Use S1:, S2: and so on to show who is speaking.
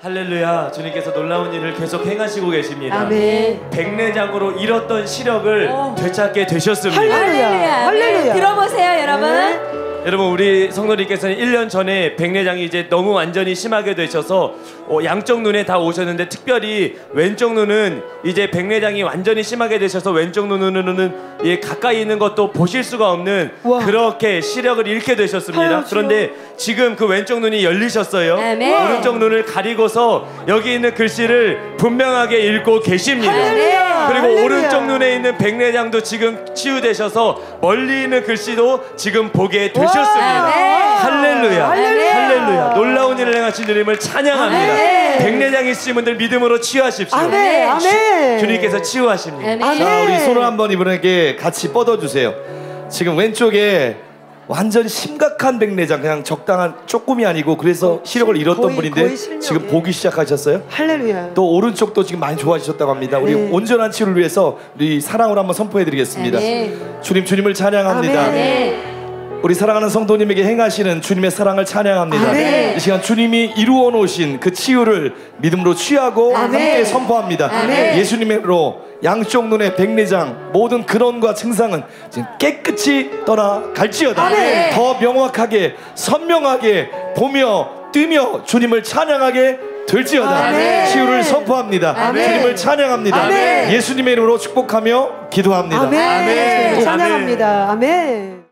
S1: 할렐루야 주님께서 놀라운 일을 계속 행하시고 계십니다.
S2: 아멘.
S1: 백내장으로 잃었던 시력을
S2: 어.
S1: 되찾게 되셨습니다.
S2: 할렐루야.
S3: 할렐루야.
S2: 할렐루야.
S3: 네, 들어보세요, 여러분.
S2: 네.
S1: 여러분 우리 성도님께서는 1년 전에 백내장이 이제 너무 완전히 심하게 되셔서 어, 양쪽 눈에 다 오셨는데 특별히 왼쪽 눈은 이제 백내장이 완전히 심하게 되셔서 왼쪽 눈으로는 예, 가까이 있는 것도 보실 수가 없는
S2: 우와.
S1: 그렇게 시력을 잃게 되셨습니다.
S2: 아유,
S1: 그런데 지금 그 왼쪽 눈이 열리셨어요.
S3: 아멘.
S1: 오른쪽 눈을 가리고서 여기 있는 글씨를 분명하게 읽고 계십니다.
S2: 할렐루야.
S1: 그리고
S2: 할렐루야.
S1: 오른쪽 눈에 있는 백내장도 지금 치유되셔서 멀리 있는 글씨도 지금 보게 되셨습니다.
S3: 아멘.
S1: 할렐루야.
S2: 할렐루야.
S1: 할렐루야. 놀라운 일을 행하신 주님을 찬양합니다.
S3: 아멘.
S1: 백내장 있으신 분들 믿음으로 치유하십시오.
S2: 아멘. 아멘.
S1: 주 님께서 치유하십니다.
S3: 아멘.
S4: 자, 우리 손을 한번 이분에게 같이 뻗어 주세요. 지금 왼쪽에 완전 심각한 백내장, 그냥 적당한 조금이 아니고 그래서 시력을 잃었던
S2: 거의-
S4: 분인데
S2: 거의.
S4: 지금 보기 시작하셨어요.
S2: 할렐루야.
S4: 또 오른쪽도 지금 많이 좋아지셨다고 합니다. 우리
S2: 네.
S4: 온전한 치유를 위해서 우리 사랑으로 한번 선포해 드리겠습니다.
S3: 아멘.
S4: 주님, 주님을 찬양합니다.
S2: 아멘.
S3: 네.
S4: 우리 사랑하는 성도님에게 행하시는 주님의 사랑을 찬양합니다.
S2: 아멘.
S4: 이 시간 주님이 이루어 놓으신 그 치유를 믿음으로 취하고
S2: 아멘.
S4: 함께 선포합니다.
S3: 아멘.
S4: 예수님으로 양쪽 눈의 백내장 모든 근원과 증상은 지금 깨끗이 떠나 갈지어다.
S2: 아멘.
S4: 더 명확하게 선명하게 보며 뛰며 주님을 찬양하게 될지어다.
S2: 아멘.
S4: 치유를 선포합니다.
S2: 아멘.
S4: 주님을 찬양합니다.
S2: 아멘.
S4: 예수님의 이름으로 축복하며 기도합니다.
S2: 아멘.
S1: 아멘.
S2: 찬양합니다. 아멘.